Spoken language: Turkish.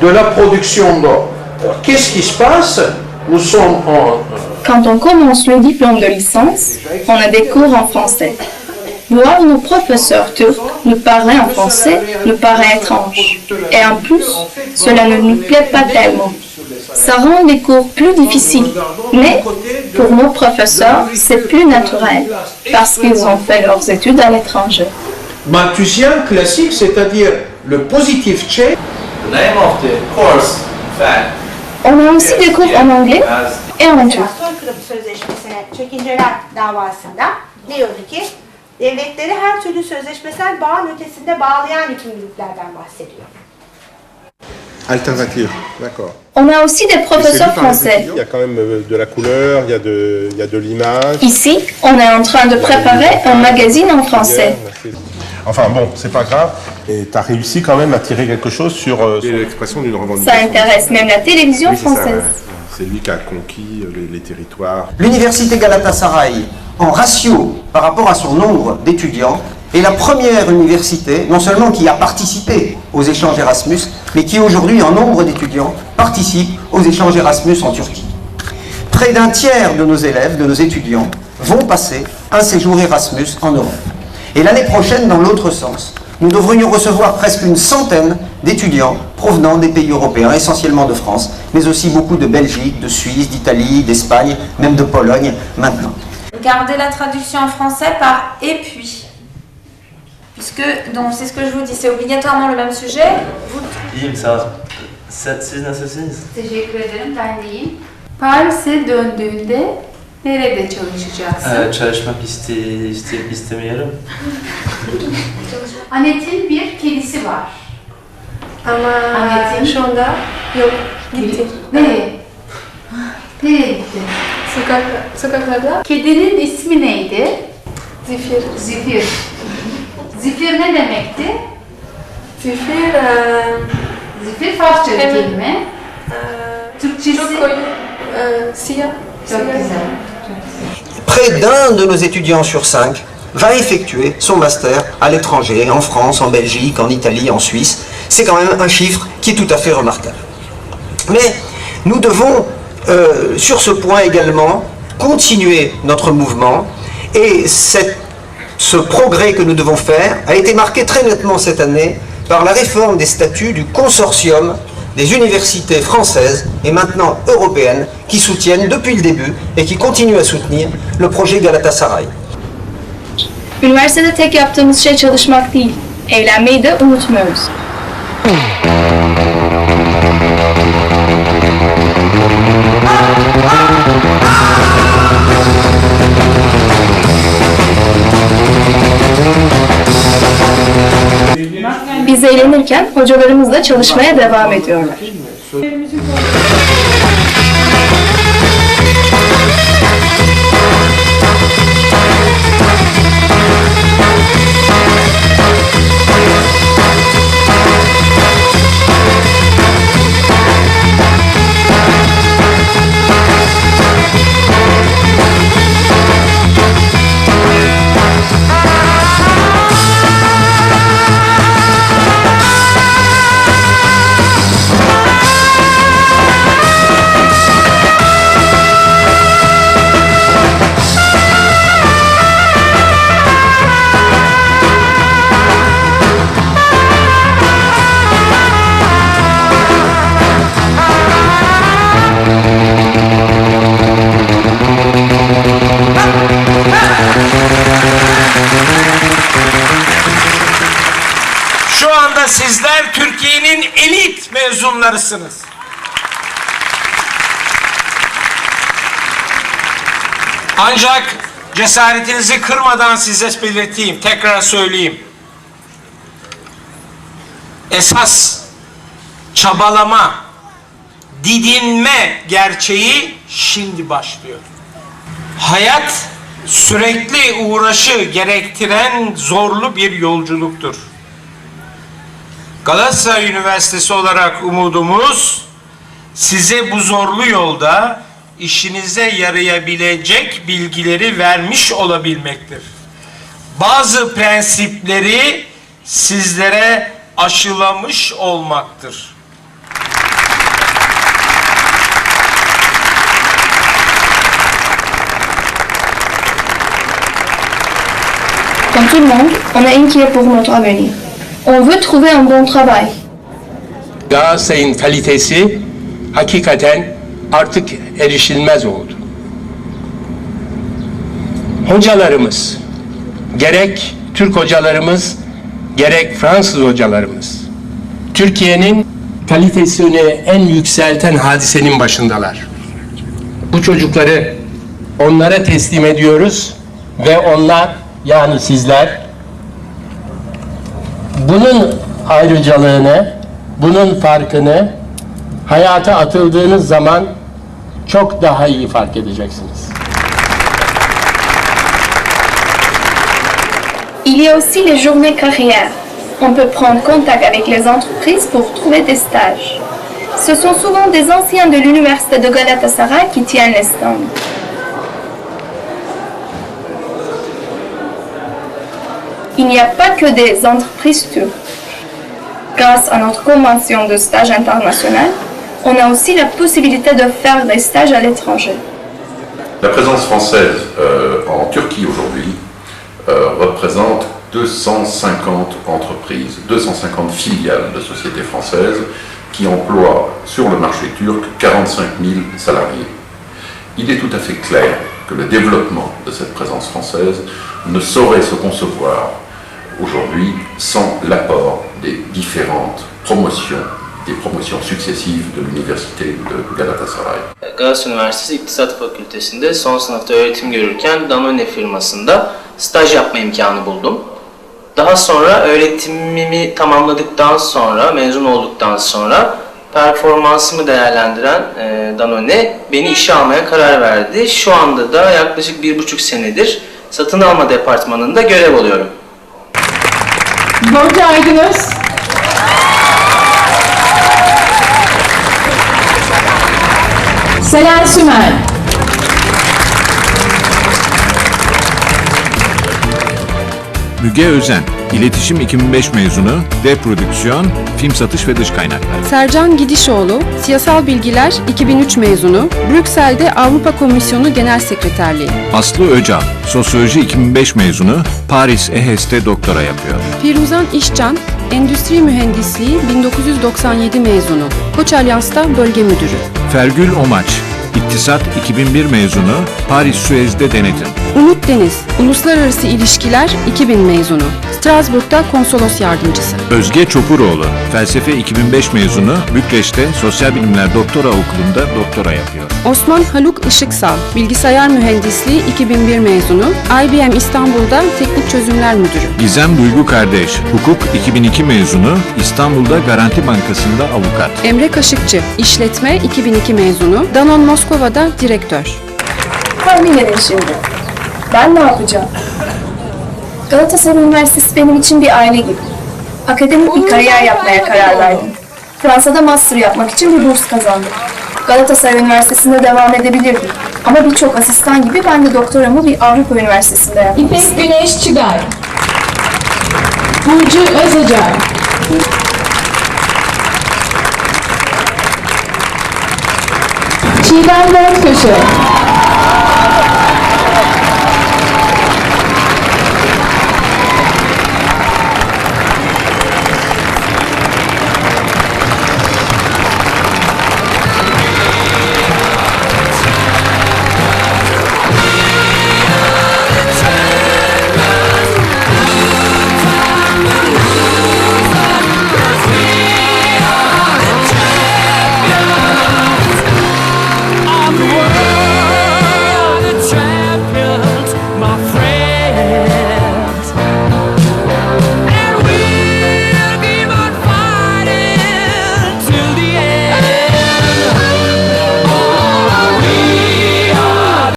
de la production d'or. Alors, Qu'est-ce qui se passe Nous sommes en... Quand on commence le diplôme de licence, on a des cours en français. Voir nos professeurs turcs nous parler en français nous paraît étrange. Et en plus, cela ne nous plaît pas tellement. Ça rend les cours plus difficiles. Mais pour nos professeurs, c'est plus naturel parce qu'ils ont fait leurs études à l'étranger. Malthusien classique, c'est-à-dire le positif tchèque, The name of the course, in fact, On a aussi des cours en anglais et en turc. Soykırım Sözleşmesi'ne çekinceler davasında diyordu ki devletleri her türlü sözleşmesel bağın ötesinde bağlayan yükümlülüklerden bahsediyor. Alternative, d'accord. On a aussi des professeurs français. Il y a quand même euh, de la couleur, il y a de, il y a de l'image. Ici, on est en train de préparer un magazine en français. Enfin bon, c'est pas grave. Et tu as réussi quand même à tirer quelque chose sur euh, l'expression d'une Ça revendication. intéresse même la télévision Oui, ça, française. C'est lui qui a conquis euh, les, les territoires. L'université Galatasaray, en ratio par rapport à son nombre d'étudiants, est la première université, non seulement qui a participé aux échanges Erasmus, mais qui aujourd'hui, en nombre d'étudiants, participe aux échanges Erasmus en Turquie. Près d'un tiers de nos élèves, de nos étudiants, vont passer un séjour Erasmus en Europe. Et l'année prochaine, dans l'autre sens, nous devrions recevoir presque une centaine d'étudiants provenant des pays européens, essentiellement de France, mais aussi beaucoup de Belgique, de Suisse, d'Italie, d'Espagne, même de Pologne maintenant. Gardez la traduction en français par et puis. Puisque, donc c'est ce que je vous dis, c'est obligatoirement le même sujet. Vous iyiyim sağ ol. Nerede çalışacaksın? Ee, çalışmak iste, iste, istemiyorum. Anet'in bir kedisi var. Ama Annetin. şu anda yok gitti. Nereye? Nereye gitti? Sokak, sokaklarda Kedinin ismi neydi? zifir. Zifir. Zifir ne demekti? Zifir eee, Zifir Farsça bir kelime. eee, Türkçesi çok koyu, eee, siyah. çok siyah. güzel. D'un de nos étudiants sur cinq va effectuer son master à l'étranger, en France, en Belgique, en Italie, en Suisse. C'est quand même un chiffre qui est tout à fait remarquable. Mais nous devons, euh, sur ce point également, continuer notre mouvement et ce progrès que nous devons faire a été marqué très nettement cette année par la réforme des statuts du consortium des universités françaises et maintenant européennes qui soutiennent depuis le début et qui continuent à soutenir le projet Galatasaray. Üniversitede tek yaptığımız şey çalışmak değil, eğlenmeyi de unutmuyoruz. Biz eğlenirken hocalarımız da çalışmaya devam ediyorlar. Şu anda sizler Türkiye'nin elit mezunlarısınız. Ancak cesaretinizi kırmadan size belirteyim, tekrar söyleyeyim. Esas çabalama, didinme gerçeği şimdi başlıyor. Hayat sürekli uğraşı gerektiren zorlu bir yolculuktur. Galatasaray Üniversitesi olarak umudumuz size bu zorlu yolda işinize yarayabilecek bilgileri vermiş olabilmektir. Bazı prensipleri sizlere aşılamış olmaktır. Comme tout le monde, on a une qui est pour notre avenir. On veut trouver un bon travail. Galatasaray'ın kalitesi hakikaten artık erişilmez oldu. Hocalarımız, gerek Türk hocalarımız, gerek Fransız hocalarımız, Türkiye'nin kalitesini en yükselten hadisenin başındalar. Bu çocukları onlara teslim ediyoruz ve onlar yani sizler bunun ayrıcalığını, bunun farkını hayata atıldığınız zaman çok daha iyi fark edeceksiniz. Il y a aussi les journées carrières. On peut prendre contact avec les entreprises pour trouver des stages. Ce sont souvent des anciens de l'université de Galatasaray qui tiennent les stands. Il n'y a pas que des entreprises turques. Grâce à notre convention de stage international, on a aussi la possibilité de faire des stages à l'étranger. La présence française euh, en Turquie aujourd'hui euh, représente 250 entreprises, 250 filiales de sociétés françaises qui emploient sur le marché turc 45 000 salariés. Il est tout à fait clair que le développement de cette présence française ne saurait se concevoir aujourd'hui sans l'apport des différentes promotions, des promotions successives de l'université de Galatasaray. Galatasaray Üniversitesi İktisat Fakültesi'nde son sınıfta öğretim görürken Danone firmasında staj yapma imkanı buldum. Daha sonra öğretimimi tamamladıktan sonra, mezun olduktan sonra performansımı değerlendiren e, Danone beni işe almaya karar verdi. Şu anda da yaklaşık bir buçuk senedir satın alma departmanında görev alıyorum. Gonca Aydınöz. Selen Sümer. Müge Özen, İletişim 2005 mezunu, D prodüksiyon, film satış ve dış kaynaklar. Sercan Gidişoğlu, Siyasal Bilgiler 2003 mezunu, Brüksel'de Avrupa Komisyonu Genel Sekreterliği. Aslı Öcal, Sosyoloji 2005 mezunu, Paris EHS'te doktora yapıyor. Firuzan İşcan, Endüstri Mühendisliği 1997 mezunu, Koç Alyans'ta Bölge Müdürü. Fergül Omaç, İktisat 2001 mezunu, Paris Suez'de denetim. Umut Deniz, Uluslararası İlişkiler 2000 mezunu, Strasbourg'da konsolos yardımcısı. Özge Çopuroğlu, Felsefe 2005 mezunu, Bükreş'te Sosyal Bilimler Doktora Okulu'nda doktora yapıyor. Osman Haluk Işıksal, Bilgisayar Mühendisliği 2001 mezunu, IBM İstanbul'da Teknik Çözümler Müdürü. Gizem Duygu Kardeş, Hukuk 2002 mezunu, İstanbul'da Garanti Bankası'nda avukat. Emre Kaşıkçı, İşletme 2002 mezunu, Danon Moskova'da direktör. Tahmin edin şimdi. Ben ne yapacağım? Galatasaray Üniversitesi benim için bir aile gibi. Akademik bir kariyer yapmaya karar verdim. Fransa'da master yapmak için bir burs kazandım. Galatasaray Üniversitesi'nde devam edebilirdim. Ama birçok asistan gibi ben de doktoramı bir Avrupa Üniversitesi'nde yaptım. İpek Güneş Çıgay. Burcu Özocay. Çiğdem Dörtköşe.